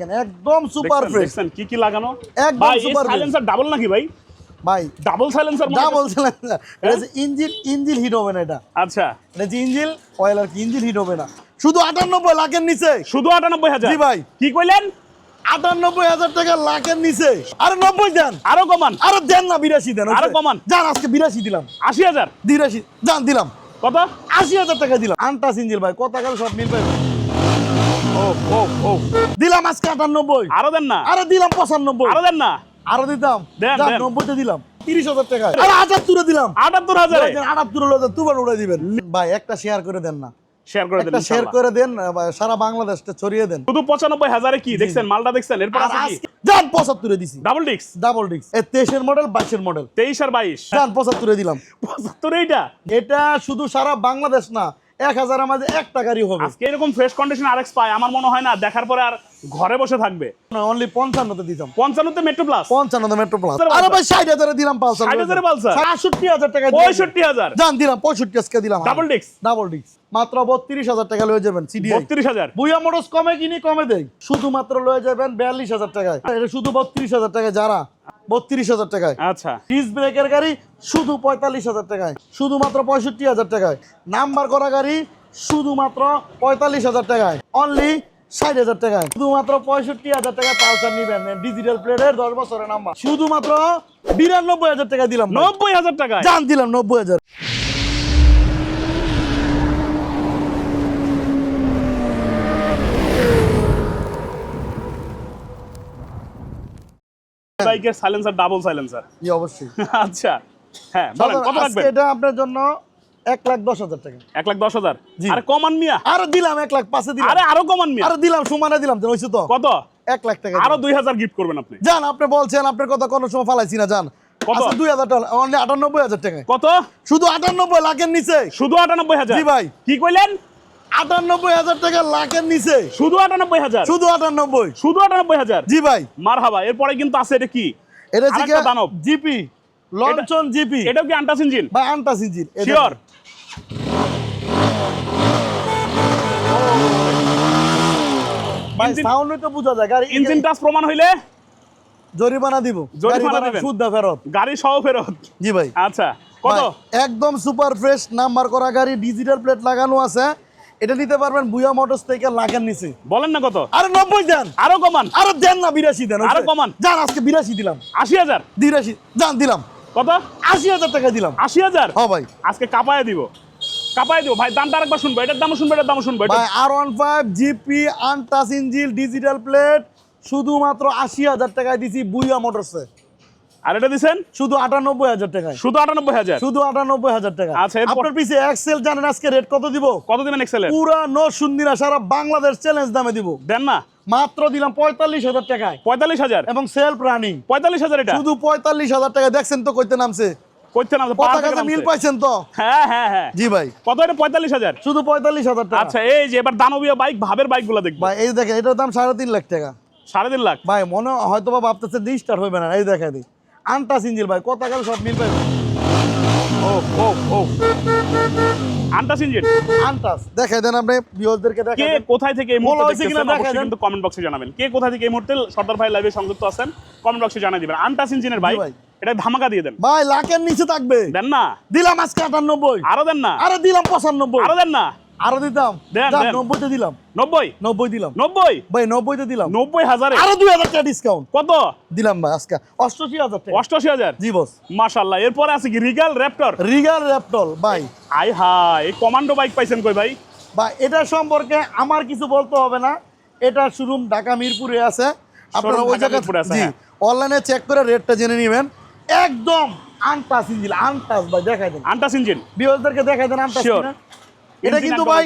একদম super fresh কি কি লাগানো? একদম ভাই এই সাইলেন্সার ডাবল নাকি ভাই? ভাই ডাবল সাইলেন্সার যা বলছিলেন না, এটা। হচ্ছে ইঞ্জিন ইঞ্জিন হিট হবে না এটা। আচ্ছা। এটা হচ্ছে ইঞ্জিন অয়েল আর ইঞ্জিন হিট হবে না। শুধু আটানব্বই লাখের নিচে। শুধু জি ভাই। কি কইলেন? টাকা লাখের নিচে। আরে নব্বই দেন। আরও কমান। আরে দেন না বিরাশি দেন আরও কমান। যান আজকে বিরাশি দিলাম। আশি হাজার? বিরাশি যান দিলাম। কত? আশি হাজার টাকা দিলাম। আনটাস ইঞ্জিন ভাই কত টাকা সব মিল ও দিলাম আজকে আটানব্বই। আরও দেন না? আরে দিলাম পঁচানব্বই। আরও দেন না? আরও দিতাম। নব্বইতে দিলাম। তিরিশ হাজার টাকা। আরে হাজার তুলে দিলাম। আটাত্তর হাজারে? আটাত্তর হলো দুবার উড়ে দিবেন। ভাই একটা শেয়ার করে দেন না। শেয়ার করে দেন শেয়ার করে দেন সারা বাংলাদেশটা ছড়িয়ে দেন। শুধু পঁচানব্বই হাজারে কি? দেখছেন মালটা দেখছেন? এরপর যান পঁচাত্তরে দিছি। ডাবল ডিক্স ডাবল ডিস্ক এ তেইশের মডেল বাইশের মডেল তেইশ আর বাইশ? যান পঁচাত্তরে দিলাম। পঁচাত্তর এইটা? এটা শুধু সারা বাংলাদেশ না এক হাজার আমাদের একটা গাড়ি হবে। আজকে এরকম ফ্রেশ কন্ডিশন আরেক্স পায় আমার মনে হয় না, দেখার পরে আর ঘরে বসে থাকবে। অনলি পঞ্চান্নতে দিতাম। পঞ্চান্নতে মেট্রো প্লাস পঞ্চান্নতে মেট্রো প্লাস আরে ভাই ষাট হাজারে দিলাম পালসার 60,000 Pulsar? আটষট্টি হাজার টাকা দিলাম। পঁয়ষট্টি হাজার? যান দিলাম পঁয়ষট্টি আজকে দিলাম। ডাবল ডিক্স ডাবল ডিস্ক মাত্র বত্রিশ হাজার টাকা লয়ে যাবেন সিডি বত্রিশ হাজার? বুয়া মোটরস কমে কিনি কমে দেই। শুধুমাত্র লয়ে যাবেন বিয়াল্লিশ হাজার টাকায়। এটা শুধু বত্রিশ হাজার টাকায় যারা? বত্রিশ হাজার টাকায়। আচ্ছা। ডিস ব্রেকের গাড়ি শুধু পঁয়তাল্লিশ হাজার টাকায়। শুধুমাত্র পঁয়ষট্টি হাজার টাকায়। নাম্বার করা গাড়ি শুধুমাত্র পঁয়তাল্লিশ হাজার টাকায়। অনলি ষাট হাজার টাকায় শুধুমাত্র পঁয়ষট্টি হাজার টাকায় পালসার নিবেন। ডিজিটাল প্লেটের দশ বছরের নাম্বার শুধুমাত্র বিরানব্বই হাজার টাকা দিলাম নব্বই হাজার টাকা জান দিলাম নব্বই হাজার। বাইকের সাইলেন্সার ডাবল সাইলেন্সার জি অবশ্যই। আচ্ছা। হ্যাঁ বলেন কত আজকে এটা আপনার জন্য এক লাখ দশ হাজার টাকা। এক লাখ দশ হাজার? আরে কমান মিয়া। আরও দিলাম এক লাখ পাঁচে দিলাম। আরে আরও কমান মিয়া। আরও দিলাম সমানে দিলাম তো হয়েছে তো। কত? এক লাখ টাকা আরও দুই হাজার গিফট করবেন আপনি। যান আপনি বলছেন আপনার কথা কোনো সময় ফালাইছি না যান কত? আচ্ছা দুই হাজার টাকা অনলি আটানব্বই হাজার টাকায় কত? শুধু আটানব্বই লাখের নিচে। শুধু আটানব্বই হাজার? জি ভাই। কি কইলেন? আটানব্বই হাজার টাকা লাখের নিচে। শুধু আটানব্বই হাজার? শুধু আটানব্বই। শুধু আটানব্বই হাজার? জি ভাই। মার হাবা এরপরে কিন্তু আছে এটা কি? এটা। জিপি লঞ্চন জিপি। এটাও কি আন্টাস ইঞ্জিন ভাই আনটাস ইঞ্জিন এটা শিওর ভাই সাউন্ড তো বোঝা যায় গাড়ি ইঞ্জিন টাচ প্রমাণ হইলে জরিমানা দিব। জরিমানা জরিমানা দিবেন। শুদ্ধ ফেরত। গাড়ি সহ ফেরত। জি ভাই। আচ্ছা কত? একদম সুপার ফ্রেশ নাম্বার করা গাড়ি ডিজিটাল প্লেট লাগানো আছে। এটা নিতে পারবেন বুয়া মোটরস থেকে লাখের নিচে। বলেন না কত? আরে নব্বই দেন। আরও কমান। আরে দেন না বিরাশি দেন আরও কমান। যান আজকে বিরাশি দিলাম। আশি হাজার? বিরাশি যান দিলাম। কত? আশি হাজার টাকা দিলাম। আশি হাজার? হ্যাঁ ভাই। আজকে কাপায় দিব। দিব। ভাই দামটা আরেকবার শুনব। এটার দামও শুনব এটার দামও শুনব ভাই আর one five GP untouched engine digital plate শুধুমাত্র আশি হাজার টাকায় দিছি বুইয়া মোটরসে আর এটা দিছেন? শুধু আটানব্বই হাজার টাকায়। শুধু আটানব্বই হাজার? শুধু আটানব্বই হাজার টাকা। আচ্ছা, আপনার পিছিয়ে এক্সেল জানেন আজকে রেট কত দিব? কত দিবেন এক্সেলের পুরা নো সারা বাংলাদেশ চ্যালেঞ্জ দামে দিব। দেন না। মাত্র দিলাম পঁয়তাল্লিশ হাজার টাকায়। পঁয়তাল্লিশ হাজার? এবং সেলফ রানিং পঁয়তাল্লিশ হাজার এটা? শুধু পঁয়তাল্লিশ হাজার টাকা দেখছেন তো কইতে নামছে। করতে না পতাকাতে মিল পাইছেন তো? হ্যাঁ হ্যাঁ হ্যাঁ। জি ভাই। কত এটা পঁয়তাল্লিশ হাজার? শুধু পঁয়তাল্লিশ হাজার টাকা। আচ্ছা এই যে এবার দানবীয় বাইক ভাবের বাইকগুলো দেখব। ভাই এই দেখেন এটার দাম সাড়ে তিন লাখ টাকা। সাড়ে তিন লাখ? ভাই মনে হয়তো বা ভাবতেছে ডিস্টার্ট হবে না। এই দেখা দিই। আনটাস ইঞ্জিল ভাই কত সব মিল পাইবে? ও ও ও। আন্টাস ইঞ্জিন। আনটাস দেখাই দেন আপনি ভিউয়ারদেরকে দেখাই দেন। কোথায় থেকে এই মুহূর্তে দেখতেছেন অবশ্যই কিন্তু কমেন্ট বক্সে জানাবেন। কে কোথা থেকে এই মুহূর্তে সর্দার ভাই লাইভে সংযুক্ত আছেন কমেন্ট বক্সে জানিয়ে দিবেন। আন্টাস ইঞ্জিনের ভাই। এটা ধামাকা দিয়ে দেন। ভাই লাখের নিচে থাকবে। দেন না। দিলাম আজকে আটানব্বই। আরও দেন না। আরে দিলাম পঁচানব্বই। আরও দেন না। আরও দিতাম। নব্বইতে দিলাম। নব্বই? নব্বই দিলাম। নব্বই? ভাই নব্বইতে দিলাম। নব্বই হাজারে? আরও দুই হাজার টাকা ডিসকাউন্ট কত? দিলাম ভাই আজকে অষ্টআশি হাজার টাকা। অষ্টআশি হাজার? জি বস মাশাল্লাহ এরপরে আছে কি? রিগাল র্যাপটর রিগাল র্যাপটল ভাই। আই হাই কমান্ডো বাইক পাইছেন কই ভাই? বা এটা সম্পর্কে আমার কিছু বলতে হবে না। এটা শোরুম ঢাকা মিরপুরে আছে। আপনারা ওই জায়গা। অনলাইনে চেক করে রেটটা জেনে নেবেন। একদম আনটাস ইঞ্জিল আনটাস ভাই দেখাই দেন। আন্টাস ইঞ্জিন বিওজদেরকে দেখাই দেন আনটাস. এটা কিন্তু ভাই।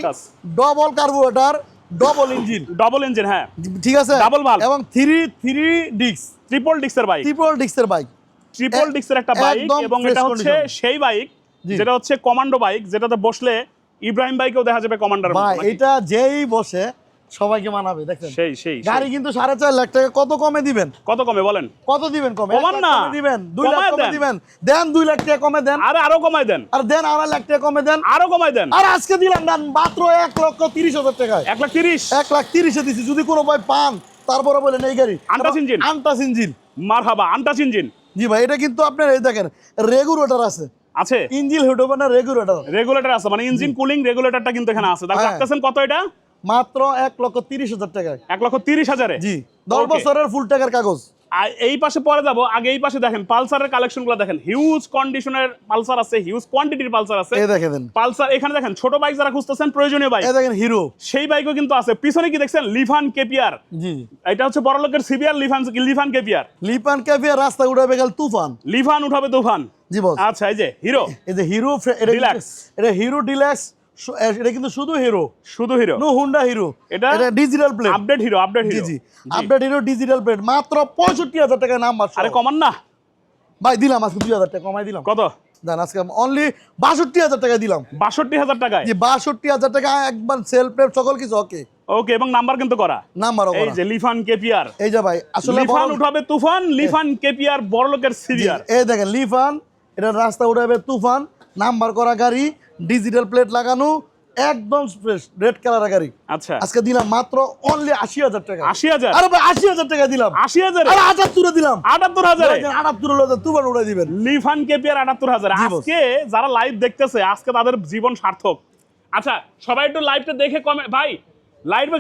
Double carburettor double engine double engine হ্যাঁ। ঠিক আছে? Double valve। এবং থ্রি থ্রি ডিস্ক ট্রিপল ডিক্সের বাইক ট্রিপল ডিক্সের বাইক ট্রিপল ডিক্সের একটা বাইক এবং এটা হচ্ছে সেই বাইক। যেটা হচ্ছে কমান্ডো বাইক যেটাতে বসলে ইব্রাহিম বাইকেও দেখা যাবে কমান্ডার ভাই এটা যেই বসে সবাইকে মানাবে দেখেন সেই সেই গাড়ি কিন্তু সাড়ে চার লাখ টাকা। কত কমে দিবেন? কত কমে বলেন। কত দিবেন কমে? কমান না। দিবেন দুই লাখ কমে। দিবেন দেন দুই লাখ টাকা কমে দেন। আরে আরও কমাই দেন। আর দেন আড়াই লাখ টাকা কমে দেন। আরও কমাই দেন। আর আজকে দিলাম দেন মাত্র এক লক্ষ তিরিশ হাজার টাকায়। এক লাখ তিরিশ। এক লাখ তিরিশে দিছি যদি কোনো ভাই পান তারপরে বলেন এই গাড়ি। Untouched engine? Untouched engine. মারহাবা আনটাচ ইঞ্জিন। জি ভাই এটা কিন্তু আপনার এই দেখেন রেগুলেটর আছে। আছে? ইঞ্জিন হেড হবে না রেগুলেটর রেগুলেটর আছে মানে ইঞ্জিন কুলিং রেগুলেটরটা কিন্তু এখানে আছে। তাহলে হ্যাঁ। রাখতেছেন কত এটা? মাত্র এক লক্ষ তিরিশ হাজার টাকায়। এক লক্ষ তিরিশ হাজারে? জি। দশ. বছরের ফুল টাকার কাগজ। এই পাশে পরে যাব আগে এই পাশে দেখেন পালসারের কালেকশনগুলো দেখেন। হিউজ কন্ডিশনের পালসার আছে হিউজ কোয়ান্টিটির পালসার আছে। এই দেখে পালসার এখানে দেখেন ছোট বাইক যারা খুঁজতেছেন প্রয়োজনীয় বাইক দেখেন হিরো সেই বাইকও কিন্তু আছে। পিছনে কি দেখছেন? লিফান কেপিয়ার। জি এটা হচ্ছে বড় লোকের CBR Lifan Lifan KPR. Lifan KPR রাস্তা উঠাবে গেল তুফান। লিফান উঠাবে তুফান। জি বস। আচ্ছা এই যে হিরো এই যে হিরো এটা কিন্তু- এটা হিরো ডিলাক্স এটা কিন্তু শুধু হিরো শুধু হিরো নো হুন্ডা হিরো এটা এটা digital plate update Hero update Hero জি। আপডেট হিরো ডিজিটাল প্লেট মাত্র পঁয়ষট্টি হাজার টাকায় নাম মারছে আরে কমান না। ভাই দিলাম আজকে দুই হাজার টাকা কমাই দিলাম। কত? দেন আজকে অনলি বাষট্টি হাজার টাকা দিলাম। বাষট্টি হাজার টাকায়? জি বাষট্টি হাজার টাকা একবার সেল প্লেট সকল কিছু ওকে ওকে এবং নাম্বার কিন্তু করা। নাম্বার এই যে লিফান কেপিয়ার এই যে ভাই আসলে লিফান উঠাবে তুফান লিফান কেপিয়ার বড় লোকের জি, সিরিয়ার এই দেখেন লিফান এটা রাস্তা উঠাবে তুফান নাম্বার করা গাড়ি ডিজিটাল প্লেট লাগানো একদম ফ্রেশ রেড কালারের গাড়ি। আচ্ছা। আজকে দিলাম মাত্র অনলি আশি হাজার টাকা। আশি হাজার? আরে ভাই আশি হাজার টাকা দিলাম। আশি হাজার? আরে আটাত্তরে দিলাম। আটাত্তর হাজার? আটাত্তর হাজার তুবার উড়ে দিবেন। লিফান কেপিয়ার আটাত্তর হাজার। আজকে যারা লাইভ দেখতেছে আজকে তাদের জীবন সার্থক। আচ্ছা সবাই একটু লাইভটা দেখে কমে ভাই লাইভ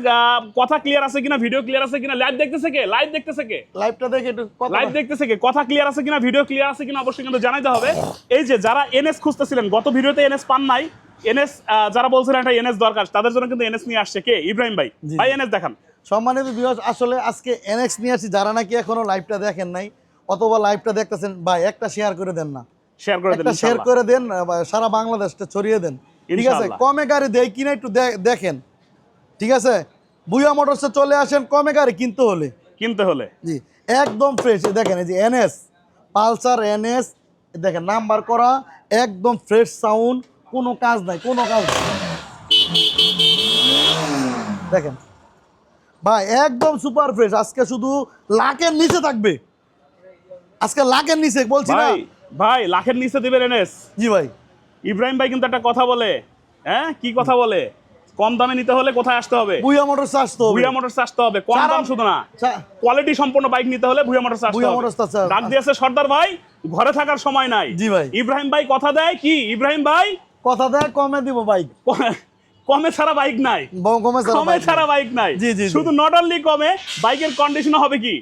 কথা ক্লিয়ার আছে কিনা ভিডিও ক্লিয়ার আছে কিনা লাইভ দেখতেছে কে? লাইভ দেখতেছে কে? লাইভটা দেখে একটু লাইভ দেখতেছে কে? কথা ক্লিয়ার আছে কিনা ভিডিও ক্লিয়ার আছে কিনা অবশ্যই কিন্তু জানাইতে হবে। এই যে যারা এনএস খুঁজতেছিলেন গত ভিডিওতে এনএস পান নাই। এনএস যারা বলছিলেন একটা এনএস দরকার তাদের জন্য কিন্তু এনএস নিয়ে আসছে কে? ইব্রাহিম ভাই। ভাই এনএস দেখান। সম্মানিত ভিউয়ার্স আসলে আজকে এনএক্স নিয়ে আসছি যারা নাকি এখনও লাইভটা দেখেন নাই অথবা লাইভটা দেখতেছেন ভাই একটা শেয়ার করে দেন না। শেয়ার করে দেন শেয়ার করে দেন সারা বাংলাদেশটা ছড়িয়ে দেন। ঠিক আছে। কমে গাড়ি দেয় কিনা একটু দেখেন। ঠিক আছে? বুয়া মোটরসে চলে আসেন কমে গাড়ি কিনতে হলে। কিনতে হলে। জি একদম ফ্রেশ দেখেন এই যে এনএস পালসার এনএস দেখেন নাম্বার করা একদম ফ্রেশ সাউন্ড কোনো কাজ নাই কোনো কাজ নাই। দেখেন ভাই একদম সুপার ফ্রেশ আজকে শুধু লাখের নিচে থাকবে। আজকে লাখের নিচে বলছি না? ভাই ভাই লাখের নিচে দিবেন এনএস জি ভাই। ইব্রাহিম ভাই কিন্তু একটা কথা বলে। হ্যাঁ? কি কথা বলে? কম দামে নিতে হলে কোথায় আসতে হবে? বুয়া মোটরস আসতে হবে। ভুয়া মোটরস আসতে হবে। কম দাম শুধু না। কোয়ালিটি সম্পন্ন বাইক নিতে হলে ভুয়া মোটরস আসতে হবে। ডাক দিয়েছে সর্দার ভাই ঘরে থাকার সময় নাই। জি ভাই। ইব্রাহিম ভাই কথা দেয় কি? ইব্রাহিম ভাই? কথা দেয় কমে দিব বাইক কমে ছাড়া বাইক নাই। কমে ছাড়া কমে ছাড়া বাইক নাই। জি, জি। শুধু নট অনলি কমে বাইকের কন্ডিশন হবে কি?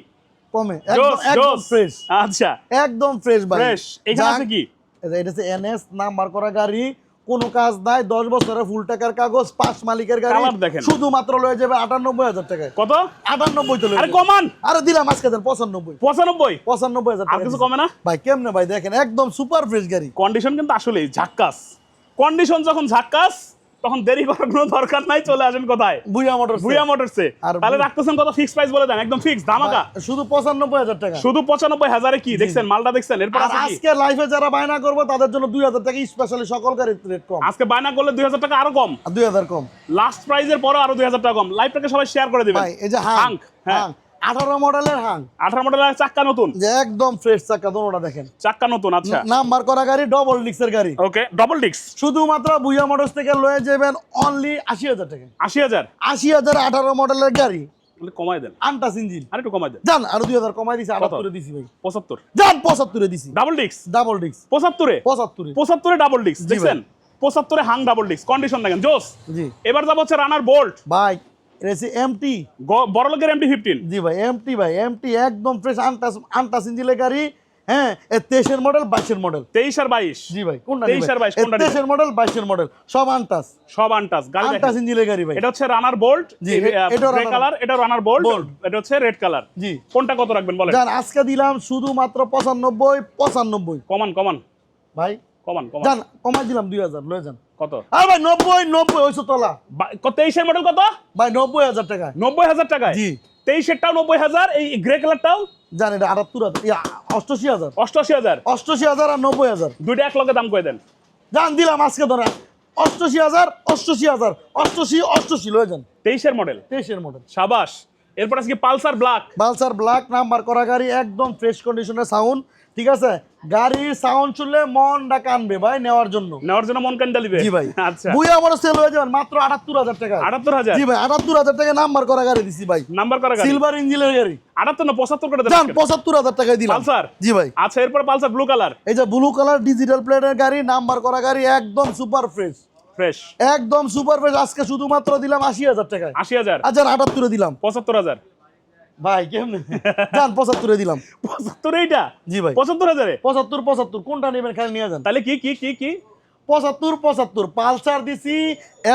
কমে। একদম ফ্রেশ আচ্ছা। একদম ফ্রেশ ভাই ফ্রেশ এখানে আছে কি? এটা এটা হচ্ছে এনএস নাম্বার করা গাড়ি। কোনো কাজ নাই দশ বছরের ফুল টাকার কাগজ পাঁচ মালিকের গাড়ি দেখেন। শুধুমাত্র লয়ে যাবে আটানব্বই হাজার টাকায় কত? আটানব্বই তো আরে কমান। আরে দিলাম আজকে দেন পঁচানব্বই। পঁচানব্বই? পঁচানব্বই হাজার আর টাকা কিছু কমে না? ভাই কেমনে ভাই? দেখেন একদম সুপার ফ্রেশ গাড়ি। কন্ডিশন কিন্তু আসলেই ঝাক্কাস। কন্ডিশন যখন ঝাক্কাস তখন দেরি করার কোনো দরকার নাই চলে আসেন কোথায়? বুয়া মোটর ভুয়া মোটরসে। তাহলে রাখতেছেন কত ফিক্স প্রাইস বলে দেন একদম ফিক্স ধামাকা। শুধু পঁচানব্বই হাজার টাকা। শুধু পঁচানব্বই হাজারে কি? দেখছেন মালটা দেখছেন? এরপর আজকে লাইফে যারা বায়না করব তাদের জন্য দুই হাজার টাকা স্পেশালি সকল গাড়ির রেট কম। আজকে বায়না করলে দুই হাজার টাকা আরও কম। আর দুই হাজার কম। লাস্ট প্রাইজের পরে আরও দুই হাজার টাকা কম। লাইভটাকে সবাই শেয়ার করে দিবেন। ভাই এই যে হাঙ্ক, হ্যাঁ। হাং আঠারো মডেলের হাং। আঠারো মডেলের চাক্কা নতুন? যে একদম ফ্রেশ চাকা দোনোটা দেখেন। চাক্কা নতুন আচ্ছা। নাম্বার করা গাড়ি ডবল ডিক্সের গাড়ি। ওকে ডবল ডিক্স শুধুমাত্র বুয়া মোটরস থেকে লয়ে যাবেন অনলি আশি হাজার টাকা। আশি হাজার? আশি হাজার আঠারো মডেলের গাড়ি। কমাই দেন। আনটাস ইঞ্জিন। আর একটু কমাই দেন। যান আরও দুই হাজার কমাই দিছি দিছি ভাই। দিছি। ডাবল ডিক্স ডাবল ডিক্স ডাবল ডিক্স দেখছেন? পঁচাত্তরে হাং ডাবল ডিক্স কন্ডিশন দেখেন জোস। এবার যাব হচ্ছে রানার বোল্ট ভাই রেসি এমটি বড় লোকের এমটি ফিফটিন জি ভাই এমটি ভাই এমটি একদম ফ্রেশ আনটাস আনটাস ইঞ্জিনের গাড়ি। হ্যাঁ তেইশের মডেল বাইশের মডেল তেইশ আর বাইশ। জি ভাই কোনটা তেইশ আর বাইশ, কোনটা তেইশের মডেল বাইশের মডেল সব আনটাস সব আনটাস আনটাস ইঞ্জিনের গাড়ি ভাই। এটা হচ্ছে রানার বোল্ট জি, এ- এটাও কালার এটা রানার বোল্ট। এটা হচ্ছে রেড কালার জি। কোনটা কত রাখবেন বলেন? আজকে দিলাম শুধুমাত্র পঁচানব্বই পঁচানব্বই। কমান কমান। ভাই কমান কমান। যান কমাই দিলাম দুই হাজার লয়ে যান। কত? আর ভাই নব্বই নব্বই ওইশো তলা। মডেল কত ভাই টাকা নব্বই হাজার টাকায়? জি। তেইশেরটাও নব্বই হাজার এই গ্রে কালারটাও জান এটা আটাত্তর হাজার ইয়া, অষ্টআশি হাজার। অষ্টআশি হাজার? অষ্টআশি হাজার আর নব্বই হাজার। দুইটা এক লগে দাম করে দেন? জান দিলাম আজকে ধরা অষ্টআশি হাজার অষ্টআশি হাজার। অষ্টআশি অষ্টআশি লয়ে যান। তেইশের মডেল তেইশের মডেল সাবাস। এরপর আজকে Pulsar black Pulsar black number করা গাড়ি একদম ফ্রেশ কন্ডিশনের সাউন্ড ঠিক আছে? গাড়ির সাউন্ড শুনলে মনটা কানবে ভাই নেওয়ার জন্য। নেওয়ার জন্য মন কান ডালিবে জি ভাই। আচ্ছা। বুয়া আমার সেল হয়ে যাবেন মাত্র আটাত্তর হাজার টাকা। আটাত্তর হাজার? জি ভাই আটাত্তর হাজার টাকা নাম্বার করা গাড়ি দিছি ভাই। নাম্বার করা গাড়ি? সিলভার ইঞ্জিনের গাড়ি। আটাত্তর না পঁচাত্তর করে দেন জান আজকে। পঁচাত্তর হাজার টাকায় দিলাম। পালসার? জি ভাই। আচ্ছা এরপর পালসার ব্লু কালার এই যে ব্লু কালার ডিজিটাল প্লেটের গাড়ি নাম্বার করা গাড়ি একদম সুপার ফ্রেশ ফ্রেশ একদম সুপার ফ্রেশ আজকে শুধুমাত্র দিলাম আশি হাজার টাকায়। আশি হাজার? আচ্ছা আটাত্তরে দিলাম। পঁচাত্তর হাজার? ভাই কেমনে? জান পঁচাত্তরে দিলাম। পঁচাত্তর এইটা? জি ভাই। পঁচাত্তর হাজারে? পঁচাত্তর পঁচাত্তর কোনটা নেবেন খালি নিয়ে যান। তাহলে কি কি কি কি? পঁচাত্তর পঁচাত্তর পালসার দিছি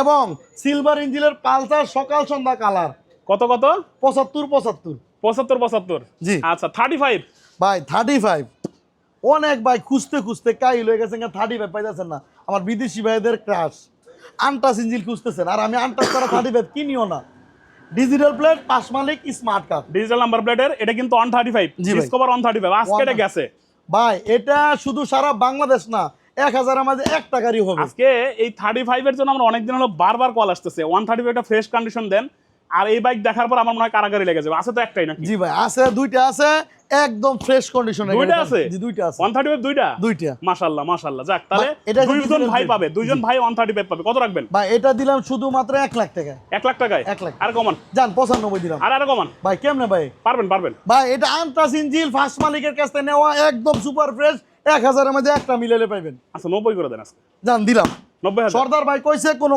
এবং সিলভার ইঞ্জিনের পালসার সকাল সন্ধ্যা কালার। কত কত? পঁচাত্তর পঁচাত্তর। পঁচাত্তর পঁচাত্তর? জি। আচ্ছা থার্টি ফাইভ ভাই থার্টি ফাইভ অনেক ভাই খুঁজতে খুঁজতে কাই হয়ে গেছেন থার্টি ফাইভ পাইতেছেন না। আমার বিদেশি ভাইদের ক্রাশ আনটাস ইঞ্জিল খুঁজতেছেন আর আমি আন্টাস করা থার্টি ফাইভ কিনিও না। ডিজিটাল প্লেট পাশ মালিক স্মার্ট কার্ড ডিজিটাল নাম্বার প্লেটের এটা কিন্তু on thirty five. Discover on thirty five আজকে এটা গেছে। ভাই এটা শুধু সারা বাংলাদেশ না এক হাজারের মাঝে এক টাকারই হবে। আজকে এই থার্টি ফাইভের জন্য আমরা অনেকদিন হলো বারবার কল আসতেছে। ওয়ান থার্টি ফাইভটা ফ্রেশ কন্ডিশন দেন। আর এই বাইক দেখার পর আমার মনে হয় কারাগারি লেগে যাবে। আছে তো একটাই নাকি? জি ভাই আছে দুইটা আছে একদম ফ্রেশ কন্ডিশনে দুইটা আছে? জি দুইটা আছে। ওয়ান থার্টি ফাইভ দুইটা? দুইটা। মাশাল্লাহ মাশাল্লাহ যাক তাহলে দুইজন ভাই। পাবে দুইজন ভাই ওয়ান থার্টি ফাইভ পাবে। কত রাখবেন? ভাই এটা দিলাম শুধুমাত্র এক লাখ টাকা এক লাখ টাকায়? এক লাখ। আর কমান? যান পঁচানব্বই দিলাম। আর আর কমান? ভাই কেমনে ভাই? পারবেন পারবেন। ভাই এটা আনটাস ইঞ্জিল ফার্স্ট মালিকের কাছ থেকে নেওয়া একদম সুপার ফ্রেশ এক হাজারের মধ্যে একটা মিলেলে পাইবেন। আচ্ছা নব্বই করে দেন আজকে। যান দিলাম। নব্বই হাজার। সর্দার ভাই কইছে কোনো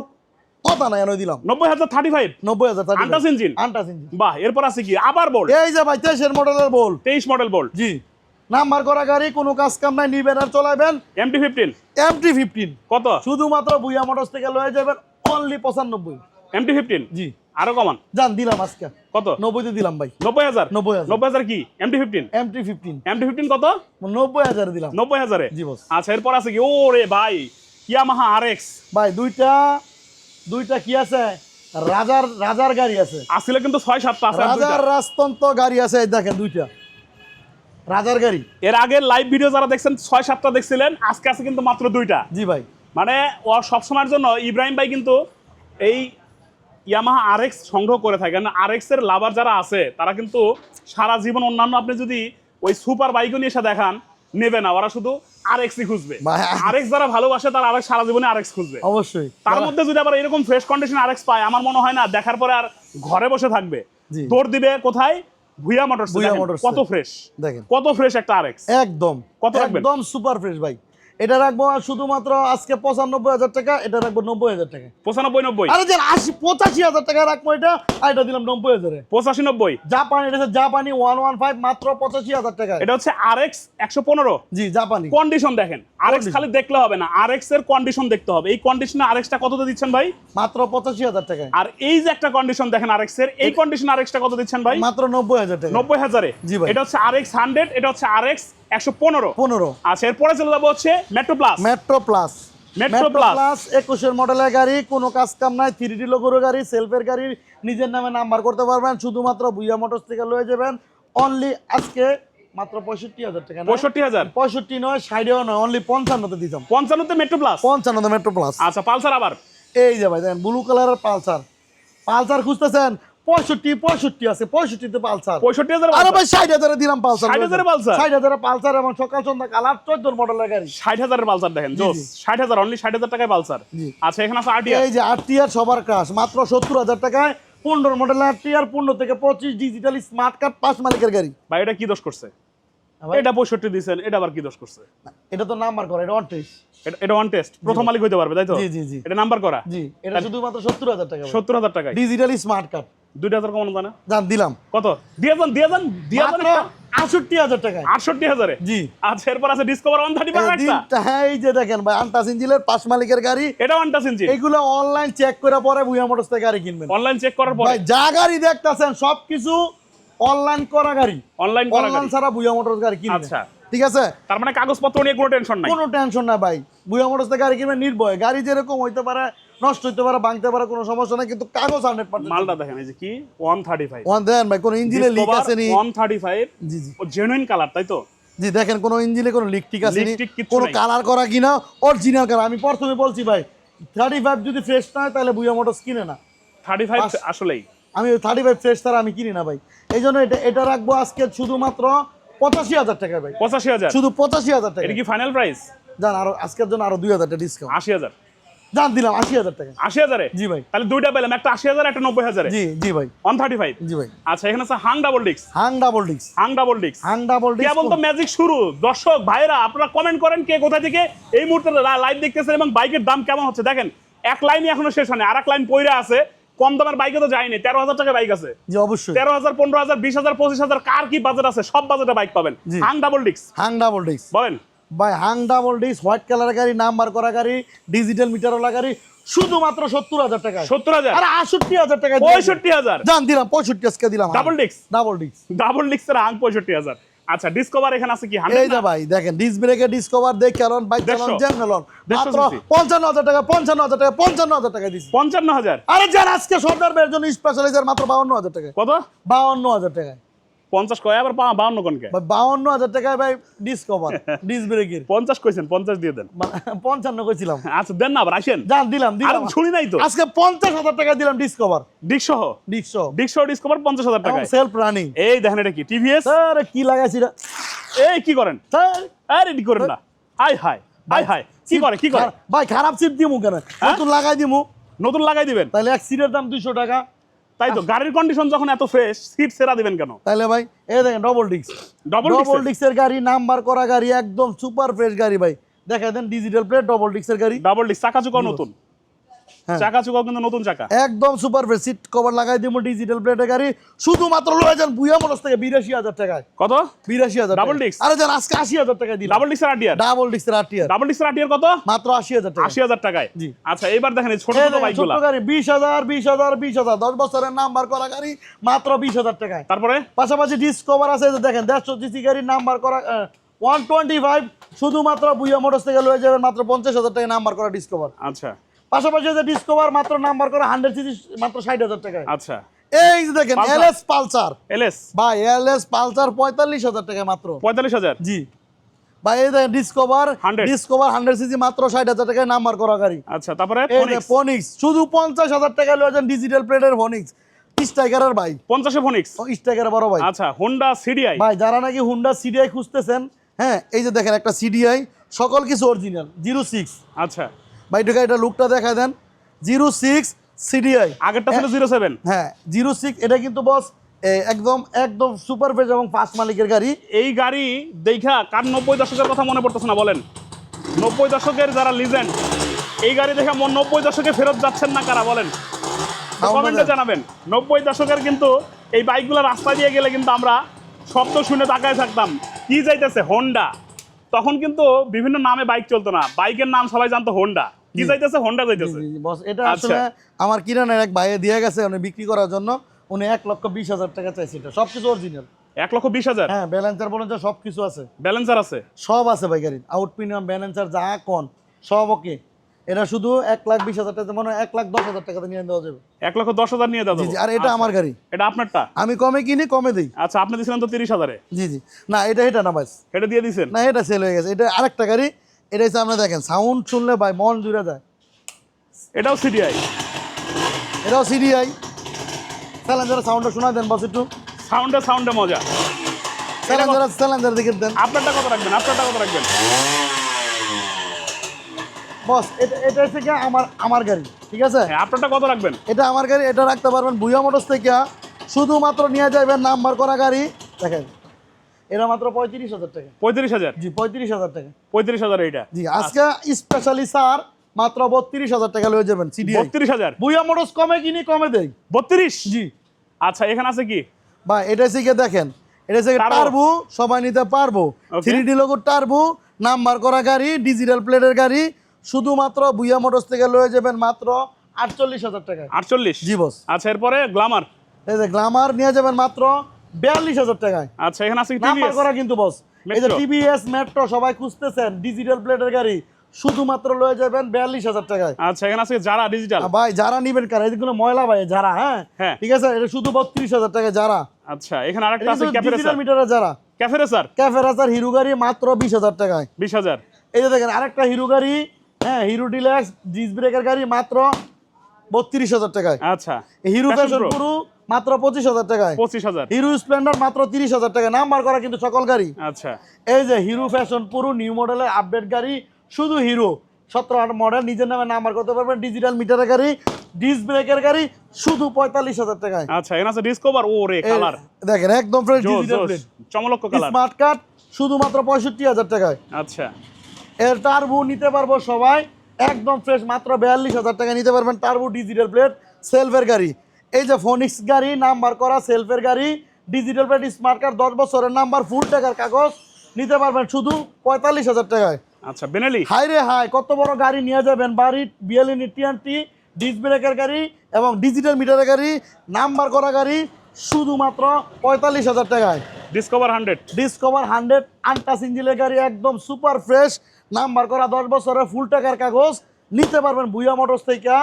কথা নাই দিলাম। নব্বই হাজার থার্টি ফাইভ নব্বই হাজার আন্টাস ইঞ্জিন আনটাস ইঞ্জিল বাহ এরপর আছে কি? আবার বোল্ট এই যে ভাই তেইশের মডেলের বল তেইশ মডেল বোল্ট জি। নাম্বার করা গাড়ি কোনো কাজ কাম নাই নিবেন আর চলাবেন এমটি ফিফটিন এমটি ফিফটিন কত? শুধুমাত্র বুইয়া মোটরস থেকে লয়ে যাবেন অনলি পঁচানব্বই। এমটি ফিফটিন জি। আরও কমান। যান দিলাম আজকে। কত? নব্বইতে দিলাম ভাই। নব্বই হাজার? নব্বই হাজার। নব্বই হাজার কি? MT fifteen MT fifteen MT fifteen কত? নব্বই হাজার দিলাম। নব্বই হাজারে? জি বস আচ্ছা এরপর আছে কি? ও রে ভাই ইয়ামাহা আর এক্স ভাই দুইটা দুইটা কি আছে? রাজার রাজার গাড়ি আছে। আসলে কিন্তু ছয় সাতটা আছে রাজার রাজতন্ত্র গাড়ি আছে এই দেখেন দুইটা। রাজার গাড়ি। এর আগে লাইভ ভিডিও যারা দেখছেন ছয় সাতটা দেখছিলেন আজকে আছে কিন্তু মাত্র দুইটা। জি ভাই। মানে ও সবসময়ের জন্য ইব্রাহিম ভাই কিন্তু এই ইয়ামাহা আর এক্স সংগ্রহ করে থাকেন আর এক্সের লাভার যারা আছে তারা কিন্তু সারা জীবন অন্যান্য আপনি যদি ওই সুপার বাইকও নিয়ে এসে দেখান নেবে না। ওরা শুধু আর এক্সই খুঁজবে। ভাই, আর এক্স যারা ভালোবাসে তারা আরেক সারা জীবনে আর এক্স খুঁজবে। অবশ্যই। তার মধ্যে যদি আবার এরকম ফ্রেশ কন্ডিশন আর এক্স পায় আমার মনে হয় না দেখার পরে আর ঘরে বসে থাকবে। দৌড় দিবে কোথায়? ভুইয়া মোটরস। কত ফ্রেশ দেখেন। কত ফ্রেশ একটা আরএক্স একদম। কত? একদম সুপার ফ্রেশ ভাই। এটা রাখব শুধুমাত্র আজকে পঁচানব্বই হাজার টাকা এটা রাখব নব্বই হাজার টাকা। পঁচানব্বই নব্বই। আরে যে আশি পঁচাশি হাজার টাকা রাখব এটা আর এটা দিলাম নব্বই হাজারে। পঁচাশি নব্বই। জাপানি এটা হচ্ছে জাপানি ওয়ান ওয়ান ফাইভ মাত্র পঁচাশি হাজার টাকা। এটা হচ্ছে আর এক্স একশো পনেরো। জি জাপানি। কন্ডিশন দেখেন আর এক্স খালি দেখলে হবে না আর এক্সের কন্ডিশন দেখতে হবে। এই কন্ডিশনে আর এক্সটা কততে দিচ্ছেন ভাই? মাত্র পঁচাশি হাজার টাকা। আর এই যে একটা কন্ডিশন দেখেন আর এক্সের এই কন্ডিশন আর এক্সটা কত দিচ্ছেন ভাই? মাত্র নব্বই হাজার টাকা। নব্বই হাজারে। জি ভাই। এটা হচ্ছে আর এক্স হান্ড্রেড এটা হচ্ছে আর এক্স একশো পনেরো। পনেরো। আচ্ছা এরপরে চলে যাব হচ্ছে Metro Plus Metro Plus Metro Plus একুশের মডেলের গাড়ি কোনো কাজ কাম নাই থ্রি ডি লোগোর গাড়ি সেলফের গাড়ি নিজের নামে নাম্বার করতে পারবেন শুধুমাত্র বুইয়া মোটরস থেকে লয়ে যাবেন। অনলি আজকে মাত্র পঁয়ষট্টি হাজার টাকা? পঁয়ষট্টি হাজার। পঁয়ষট্টি নয় ষাটেও নয় অনলি পঞ্চান্নতে দিতাম পঞ্চান্নতে মেট্রো প্লাস পঞ্চান্নতে মেট্রো প্লাস আচ্ছা পালসার আবার। এই যে ভাই দেখেন ব্লু কালারের পালসার। পালসার খুঁজতেছেন? পঁয়ষট্টি পঁয়ষট্টি আছে পঁয়ষট্টিতে পালসার। পঁয়ষট্টি হাজার আরে ভাই ষাট হাজারে দিলাম পালসার 60,000 এ Pulsar? ষাট হাজারে পালসার এবং সকাল সন্ধ্যা কালার চোদ্দ মডেলের গাড়ি। ষাট হাজারের পালসার দেখেন জোস। ষাট হাজার অনলি ষাট হাজার টাকায় পালসার। আচ্ছা এখানে আছে আরটিআর এই যে আরটিআর সবার ক্রাশ মাত্র সত্তর হাজার টাকায় পনেরো মডেল আরটিআর পনেরো থেকে পঁচিশ ডিজিটাল স্মার্ট কার্ড পাঁচ মালিকের গাড়ি। ভাই এটা কি দোষ করছে? এটা পঁয়ষট্টি দিয়েছেন এটা আবার কি দোষ করছে? এটা তো নাম্বার করা এটা অনটেস এটা ওয়ান টেস্ট প্রথম মালিক হইতে পারবে তাই তো? জি জি জি। এটা নাম্বার করা? জি এটা শুধুমাত্র সত্তর হাজার টাকা সত্তর হাজার টাকায়। ডিজিটাল স্মার্ট কার্ড হাজার কমানো যায় না? জান দিলাম। কত? দিয়ে যান দিয়ে যান দিয়ে যান আটষট্টি হাজার টাকায়। আটষট্টি হাজারে? জি। আচ্ছা এরপর আছে ডিসকভার ওয়ান থার্টি এই দিনটা- এই যে দেখেন ভাই আন্টাস ইঞ্জিলের পাঁচ মালিকের গাড়ি। এটা one touch engine online check করে পরে ভুইয়া মোটরস থেকে গাড়ি কিনবেন। অনলাইন চেক করার পরে। যা গাড়ি দেখতেছেন সবকিছু অনলাইন করা গাড়ি। অনলাইন করা অনলাইন ছাড়া মোটরস গাড়ি কিনবেন। আচ্ছা। ঠিক আছে? তার মানে কাগজপত্র নিয়ে কোনো টেনশন নাই। কোনো টেনশন না ভাই। বুয়া মোটরস থেকে গাড়ি কিনবেন নির্ভয়। গাড়ি যেরকম হইতে পারে নষ্ট হইতে পারে ভাঙতে পারে কোনো সমস্যা নাই কিন্তু কাগজ হান্ড্রেড পার্সেন্ট মালটা দেখেন এই যে কি? ওয়ান থার্টি ফাইভ ওয়ান দেন ভাই কোনো ইঞ্জিনে লিক আছে নি? ওয়ান থার্টি ফাইভ জি। জি জেনুইন কালার তাই তো? জি দেখেন কোনো ইঞ্জিনে কোনো লিক ঠিক আছে কোনো কালার করা কিনা অরিজিনাল কালার আমি প্রথমে বলছি ভাই থার্টি ফাইভ যদি ফ্রেশ না হয় তাহলে বুয়া মোটরস কিনে না। থার্টি ফাইভ আসলেই। আমি থার্টি ফাইভ ফ্রেশ তারা আমি কিনি না ভাই। এই জন্য এটা এটা রাখব আজকে শুধুমাত্র পঁচাশি হাজার টাকা ভাই। পঁচাশি হাজার? শুধু পঁচাশি হাজার টাকা। এটা কি ফাইনাল প্রাইস জান আরও আজকের জন্য আরও দুই হাজার টাকা ডিসকাউন্ট আশি হাজার। জান দিলাম আশি হাজার টাকা। আশি হাজারে? জি ভাই। তাহলে দুইটা পেলাম একটা আশি হাজার একটা নব্বই হাজারে। জি জি ভাই। ওয়ান থার্টি ফাইভ জি ভাই। আচ্ছা এখানে আছে হাং ডাবল ডিক্স হাং ডাবল ডিক্স হাং ডাবল ডিক্স হাং ডাবল ডিক্স কেবল তো ম্যাজিক শুরু। দর্শক ভাইরা আপনারা কমেন্ট করেন কে কোথা থেকে এই মুহূর্তে লাইভ দেখতেছেন এবং বাইকের দাম কেমন হচ্ছে। দেখেন এক লাইনই এখনও শেষ হয়নি আর এক লাইন পইরা আছে। কম দামের বাইকে তো যায়নি তেরো হাজার টাকা বাইক আছে। জি অবশ্যই। তেরো হাজার পনেরো হাজার বিশ হাজার পঁচিশ হাজার কার কি বাজেট আছে সব বাজেটে বাইক পাবেন। হাং ডাবল ডিক্স হাং ডাবল ডিক্স বলেন। বাই হাং ডাবল ডিস হোয়াইট কালার গাড়ি নাম্বার করা গাড়ি ডিজিটাল মিটারওয়ালা গাড়ি শুধুমাত্র সত্তর হাজার টাকা সত্তর হাজার? আর আষট্টি হাজার টাকা পঁয়ষট্টি হাজার? জান দিলাম পঁয়ষট্টি আজকে দিলাম। Double disc double disc double ডিক্স এর হাং পঁয়ষট্টি হাজার। আচ্ছা ডিসকভার এখানে আছে কি? টাকা আরে আজকে জন্য মাত্র 52000 টাকা কত? 52000 টাকা 50 কয় আবার 52 কোনকে হাজার টাকায় ভাই ডিসকভার ডিস ব্রেকের 50 কইছেন 50 দিয়ে দেন। মানে 55 কইছিলাম। আচ্ছা দেন না আবার আসেন। যান দিলাম দিলাম। শুনি নাই তো। আজকে 50000 টাকা দিলাম ডিসকভার ডিক সহ? ডিক সহ। ডিক সহ ডিসকভার 50000 টাকা সেলফ রানিং এই দেখেন এটা কি টিভিএস আরে কি লাগাইছি রে? এই কি করেন? স্যার আরে এডি করেন না। আই হাই আই হাই কি করে কি করে? ভাই খারাপ সিপ দিমু কেন? হ্যাঁ? নতুন লাগাই দিমু। নতুন লাগাই দিবেন। তাহলে এক সিটের দাম 200 টাকা। তাই তো? গাড়ির কন্ডিশন যখন এত ফ্রেশ সিট সেরা দিবেন কেন? তাহলে ভাই এই দেখেন ডবল ডিস্ক ডবল ডবল ডিস্কের গাড়ি নাম্বার করা গাড়ি একদম সুপার ফ্রেশ গাড়ি ভাই। দেখা দেন ডিজিটাল প্লেট ডবল ডিস্কের গাড়ি। ডবল ডিস্ক চাকা চুকা নতুন। চাকা চুকাও কিন্তু নতুন চাকা। একদম সুপার ফ্রেশ সিট কভার লাগাই দিব ডিজিটাল প্লেটের গাড়ি। শুধুমাত্র লয়ে যান বুয়া মনস থেকে বিরাশি হাজার টাকায়। কত? বিরাশি হাজার Double টাকা। আরে যান আজকে আশি হাজার টাকা দিলাম। ডাবল ডিস্কের আটিয়ার ডাবল ডিস্কের আটিয়ার ডাবল ডিস্কের আটিয়ার কত? মাত্র আশি হাজার টাকা আশি হাজার টাকায়। জি। আচ্ছা এবার দেখেন এই ছোট ছোট বাইকগুলা গাড়ি বিশ হাজার বিশ হাজার বিশ হাজার। দশ বছরের নাম্বার করা গাড়ি মাত্র বিশ হাজার টাকায়। তারপরে? পাশাপাশি ডিসকভার আছে দেখেন দেড়শো জিসি গাড়ির নাম্বার করা ওয়ান টোয়েন্টি ফাইভ শুধুমাত্র বুয়া মোটরস থেকে লয়ে যাবেন মাত্র পঞ্চাশ হাজার টাকা নাম্বার করা ডিসকভার আচ্ছা। পাশাপাশি যে ডিসকভার মাত্র নাম্বার করা হান্ড্রেড সিসি মাত্র ষাট হাজার টাকায়। আচ্ছা। এই যে দেখেন পালসার। এলএস ভাই পালসার পঁয়তাল্লিশ হাজার টাকা মাত্র। পঁয়তাল্লিশ হাজার? জি। ভাই এই দেখেন ডিসকভার ডিসকভার হান্ড্রেড সিসি মাত্র ষাট হাজার টাকায় নাম্বার করা গাড়ি। আচ্ছা তারপরে ফোনিক্স শুধু পঞ্চাশ হাজার টাকা লয়ে যান ডিজিটাল প্লেটের ফোনিক্স স্ট্রাইকারের ভাই। পঞ্চাশে ফোনিক্স স্ট্রাইকারের বড় ভাই। আচ্ছা হোন্ডা সিডিআই ভাই যারা নাকি হুন্ডা সিডিআই খুঁজতেছেন হ্যাঁ এই যে দেখেন একটা সিডিআই সকল কিছু অরিজিনাল জিরো সিক্স আচ্ছা। ভাই ঢুকে এটা লুকটা দেখা দেন। জিরো সিক্স সিডিআই আগেরটা ছিল জিরো সেভেন হ্যাঁ জিরো সিক্স এটা কিন্তু বস একদম একদম সুপার ফ্রেশ এবং ফাস্ট মালিকের গাড়ি। এই গাড়ি দেখা কার নব্বই দশকের কথা মনে পড়তেছে না বলেন। নব্বই দশকের যারা লিজেন্ড এই গাড়ি দেখে মন নব্বই দশকে ফেরত যাচ্ছেন না কারা বলেন? কমেন্টে জানাবেন। নব্বই দশকের কিন্তু এই বাইকগুলো রাস্তা দিয়ে গেলে কিন্তু আমরা শব্দ শুনে তাকায় থাকতাম। কি যাইতেছে হোন্ডা তখন কিন্তু বিভিন্ন নামে বাইক চলতো না। বাইকের নাম সবাই জানতো হোন্ডা কি যাইতেছে? হোন্ডা যাইতেছে। বস এটা আচ্ছা। আসলে আমার কিরানের এক ভাইয়ে দিয়ে গেছে উনি বিক্রি করার জন্য। উনি এক লক্ষ বিশ হাজার টাকা চাইছে এটা। সব কিছু অরিজিনাল এক লক্ষ বিশ হাজার? হ্যাঁ ব্যালেন্সার বলেন সব কিছু আছে। ব্যালেন্সার আছে? সব আছে ভাই গাড়ির। আউট প্রিমিয়াম ব্যালেন্সার যা কোন সব ওকে এটা শুধু এক লাখ বিশ হাজার টাকা মনে এক লাখ দশ হাজার টাকাতে নিয়ে দেওয়া যাবে। এক লক্ষ দশ হাজার নিয়ে জি আর এটা আমার গাড়ি। এটা আপনারটা? আমি কমে কিনি কমে দিই। আচ্ছা আপনি দিয়েছিলেন তো তিরিশ হাজারে। জি জি। না এটা এটা না বাস। এটা দিয়ে দিয়েছেন না এটা সেল হয়ে গেছে। এটা আরেকটা গাড়ি এটা হচ্ছে আপনারা দেখেন সাউন্ড শুনলে ভাই মন জুড়ে যায়। এটাও সিডিআই এটাও সিডিআই স্যালেঞ্জারের সাউন্ডটা শোনা দেন বস একটু। সাউন্ডে সাউন্ডে মজা। স্যালেঞ্জার স্যালেঞ্জার দিকে দেন। আপনারটা কত রাখবেন? আপনারটা কত রাখবেন? বস এটা এটা হচ্ছে কি আমার আমার গাড়ি ঠিক আছে? হ্যাঁ আপনারটা কত রাখবেন? এটা আমার গাড়ি এটা রাখতে পারবেন ভুয়া মোটরস থেকে। শুধুমাত্র নিয়ে যাবেন নাম্বার করা গাড়ি। দেখেন এটা মাত্র পঁয়ত্রিশ হাজার টাকা। পঁয়ত্রিশ হাজার? জি পঁয়ত্রিশ হাজার টাকা। পঁয়ত্রিশ হাজার এইটা? জি আজকে স্পেশালি স্যার মাত্র বত্রিশ হাজার টাকা লয়ে যাবেন সিডিআই বত্রিশ হাজার? ভুয়া মোটরস কমে কিনি কমে দেই। বত্রিশ? জি। আচ্ছা এখানে আছে কি? বা এটা হচ্ছে দেখেন এটা Turbo? টার্বো সবাই নিতে পারব। Three D logo turbo number করা গাড়ি ডিজিটাল প্লেটের গাড়ি শুধুমাত্র বুয়া মোটরস থেকে লয়ে যাবেন মাত্র আটচল্লিশ হাজার টাকা। আটচল্লিশ? জি বস আচ্ছা এরপরে গ্লামার এই যে গ্লামার নিয়ে যাবেন মাত্র বিয়াল্লিশ হাজার টাকায়। আচ্ছা এখানে আছে নাম্বার করা কিন্তু বস এই যে টিভিএস মেট্রো সবাই খুঁজতেছেন ডিজিটাল প্লেটের গাড়ি শুধুমাত্র লয়ে যাবেন বিয়াল্লিশ হাজার টাকায়। আচ্ছা এখানে আছে যারা ডিজিটাল ভাই যারা নিবেন কার? এগুলো ময়লা ভাই যারা হ্যাঁ? হ্যাঁ। ঠিক আছে এটা শুধু বত্রিশ হাজার টাকা যারা। আচ্ছা এখানে আরেকটা আছে ক্যাফেরেসার মিটারে যারা। ক্যাফেরেসার ক্যাফেরাজার হিরো গাড়ি মাত্র বিশ হাজার টাকায়। বিশ হাজার। এই যে দেখেন আরেকটা হিরো গাড়ি হ্যাঁ হিরো ডিলাক্স ডিস ব্রেকের গাড়ি মাত্র বত্রিশ হাজার টাকায়। আচ্ছা। হিরো ফ্যাশন পুরো মাত্র পঁচিশ হাজার টাকায়। পঁচিশ হাজার। হিরো স্প্লেন্ডার মাত্র তিরিশ হাজার টাকা নাম্বার করা কিন্তু সকল গাড়ি। আচ্ছা। এই যে হিরো ফ্যাশন পুরো নিউ মডেলের আপডেট গাড়ি শুধু হিরো। সতেরো আট মডেল নিজের নামে নাম্বার করতে পারবেন ডিজিটাল মিটারের গাড়ি ডিস ব্রেকের গাড়ি শুধু পঁয়তাল্লিশ হাজার টাকায়। আচ্ছা এখানে আছে ডিসকভার ও রে কালার দেখেন একদম ফ্রেশ ডিজিটাল প্লেট চমলক্ষ কালার স্মার্ট কার্ড শুধুমাত্র পঁয়ষট্টি হাজার টাকায়। আচ্ছা। এর টার্বো নিতে পারব সবাই একদম ফ্রেশ মাত্র বিয়াল্লিশ হাজার টাকা নিতে পারবেন টার্বো ডিজিটাল প্লেট সেলফের গাড়ি। এই যে ফোনিক্স গাড়ি নাম্বার করা সেলফের গাড়ি ডিজিটাল প্লেট স্মার্ট কার্ড দশ বছরের নাম্বার ফুল টাকার কাগজ নিতে পারবেন শুধু পঁয়তাল্লিশ হাজার টাকায়। আচ্ছা বেনালি হাই রে হাই কত বড় গাড়ি নিয়ে যাবেন? বাড়ির বিএলএন টিএনটি ডিস ব্রেকের গাড়ি এবং ডিজিটাল মিটারের গাড়ি নাম্বার করা গাড়ি শুধুমাত্র পঁয়তাল্লিশ হাজার টাকায়। Discover hundred Discover hundred untouched ইঞ্জিনের গাড়ি একদম সুপার ফ্রেশ নাম্বার করা দশ বছরের ফুল টাকার কাগজ নিতে পারবেন বুয়া মোটরস থেকে।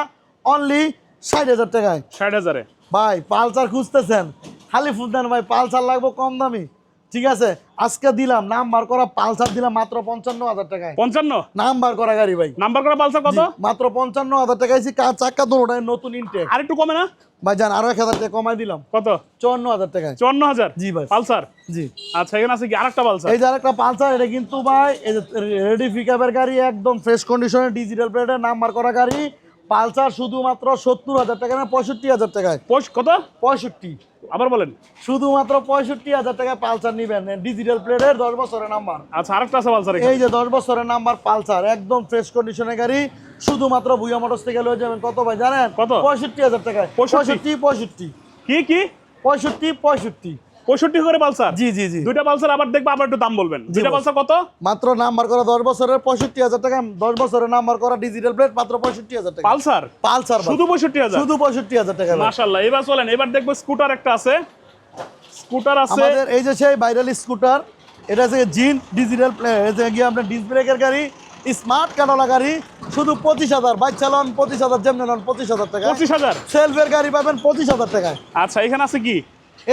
অনলি ষাট হাজার টাকায়। ষাট হাজারে। ভাই পালসার খুঁজতেছেন। খালি দেন ভাই পালসার লাগবে কম দামি। ঠিক আছে? আজকে দিলাম নাম্বার করা পালসার দিলাম মাত্র পঞ্চান্ন হাজার টাকায়। পঞ্চান্ন? নাম্বার করা গাড়ি ভাই। নাম্বার করা পালসার কত? মাত্র পঞ্চান্ন হাজার টাকা এসি কার চাক্কা দুটোটাই নতুন ইনটেক আর একটু কমে না? ভাই যান আরও এক হাজার টাকা কমাই দিলাম। কত? চুয়ান্ন হাজার টাকায়। চুয়ান্ন হাজার? জি ভাই। পালসার? জি। আচ্ছা এখানে আছে কি আরেকটা পালসার? এই যে আরেকটা পালসার এটা কিন্তু ভাই রেডি পিকআপের গাড়ি একদম ফ্রেশ কন্ডিশনের ডিজিটাল প্লেটের নাম্বার করা গাড়ি। পালসার শুধুমাত্র সত্তর হাজার টাকা না পঁয়ষট্টি হাজার টাকায়। কত? পঁয়ষট্টি। আবার বলেন। শুধুমাত্র পঁয়ষট্টি হাজার টাকায় পালসার নিবেন ডিজিটাল প্লেটের দশ বছরের নাম্বার আচ্ছা আরেকটা আছে পালসার এই যে দশ বছরের নাম্বার পালসার একদম ফ্রেশ কন্ডিশনের গাড়ি শুধুমাত্র ভুয়া মোটরস থেকে লয়ে যাবেন কত ভাই জানেন? কত? পঁয়ষট্টি হাজার টাকায়। 65? পঁয়ষট্টি পঁয়ষট্টি। কি কি? পঁয়ষট্টি পঁয়ষট্টি। পঁয়ষট্টি করে পালসার? জি জি জি। দুইটা পালসার আবার দেখব আবার একটু দাম বলবেন। দুইটা। পালসার কত? মাত্র নাম্বার করা দশ বছরের পঁয়ষট্টি হাজার টাকা দশ বছরের নাম্বার করা ডিজিটাল প্লেট মাত্র পঁয়ষট্টি হাজার টাকা। পালসার? পালসার শুধু পঁয়ষট্টি হাজার? শুধু পঁয়ষট্টি হাজার টাকা ভাই। মাশাল্লাহ এবার চলেন এবার দেখব স্কুটার একটা আছে। স্কুটার আছে আমাদের এই যে সেই ভাইরাল স্কুটার এটা হচ্ছে জিন ডিজিটাল গিয়ে আপনার ডিস ব্রেকের গাড়ি স্মার্ট কাটালা গাড়ি শুধু পঁচিশ হাজার বাইক চালান পঁচিশ হাজার যেমন পঁচিশ হাজার টাকা। পঁচিশ হাজার? সেলফের গাড়ি পাবেন পঁচিশ হাজার টাকায়। আচ্ছা এখানে আছে কি?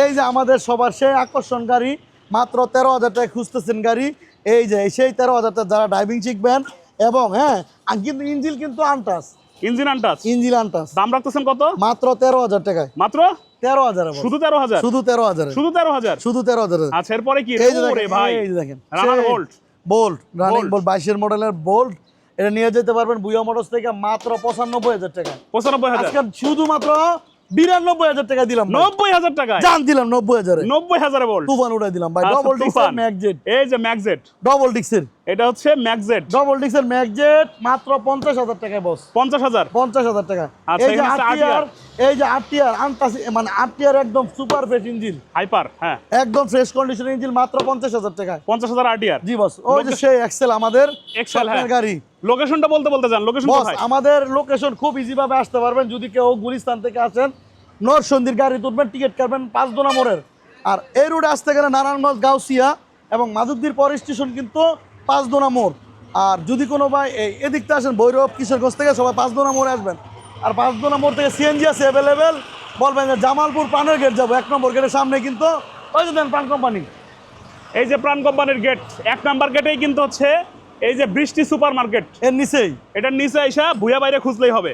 এই যে আমাদের সবার সেই আকর্ষণ গাড়ি মাত্র তেরো হাজার টাকা খুঁজতেছেন গাড়ি। এই যে সেই তেরো হাজার টাকা যারা ড্রাইভিং শিখবেন এবং হ্যাঁ কিন্তু ইঞ্জিল কিন্তু আনটাস ইঞ্জিন আনটাচ ইঞ্জিল আনটাস দাম রাখতেছেন কত? মাত্র তেরো হাজার টাকায়। মাত্র? তেরো হাজার শুধু তেরো হাজার? শুধু তেরো হাজার শুধু তেরো হাজার? শুধু তেরো হাজার আচ্ছা এরপরে কি? এই দেখেন ভাই। এই দেখেন। বোল্ট বোল্ট রানিং বোল্ট বাইশের মডেলের বোল্ট এটা নিয়ে যেতে পারবেন বুয়া মোটরস থেকে মাত্র পঁচানব্বই হাজার টাকা পঁচানব্বই হাজার। শুধুমাত্র বিরানব্বই হাজার টাকা দিলাম নব্বই হাজার জান দিলাম নব্বই হাজারে। নব্বই হাজারে বল তুফান উঠাই দিলাম ভাই। ডবল ডিক্সের ম্যাকজেট এই যে ম্যাকজেট ডবল ডিক্সের এটা হচ্ছে ম্যাকজেট ডবল ডিক্সের ম্যাকজেট মাত্র পঞ্চাশ হাজার টাকায় বস পঞ্চাশ হাজার? পঞ্চাশ হাজার টাকা। আচ্ছা, এই যে আরটিআর এই যে আরটিআর আনতাসি মানে আরটিআর একদম সুপার ফ্রেশ ইঞ্জিন হাইপার হ্যাঁ। একদম ফ্রেশ কন্ডিশন ইঞ্জিন মাত্র পঞ্চাশ হাজার টাকায়। পঞ্চাশ হাজার আরটিআর জি বস ওই যে সেই এক্সেল আমাদের এক্সেল, হ্যাঁ। গাড়ি। লোকেশনটা বলতে বলতে যান লোকেশন কোথায়? আমাদের লোকেশন খুব ইজি ভাবে আসতে পারবেন। যদি কেউ গুলিস্তান থেকে আসেন নরসন্দির গাড়ি তুলবেন টিকিট কাটবেন পাঁচদোনা মোড়ের। আর এই রুটে আসতে গেলে নারায়ণগঞ্জ গাউসিয়া এবং মাধবদীর পর স্টেশন কিন্তু পাঁচদোনা মোড়। আর যদি কোনো ভাই এই এদিকতে আসেন ভৈরব কিশোরগঞ্জ থেকে সবাই পাঁচদোনা মোড়ে আসবেন। আর পাঁচদোনা মোড় থেকে সিএনজি আছে অ্যাভেলেবেল বলবেন যে জামালপুর পানের গেট যাব এক নম্বর গেটের সামনে কিন্তু ওই যে দেন প্রাণ কোম্পানি এই যে প্রাণ কোম্পানির গেট এক নম্বর গেটেই কিন্তু হচ্ছে এই যে বৃষ্টি সুপার মার্কেট এর নিচেই। এটার নিচে এসে ভুয়া বাইরে খুঁজলেই হবে।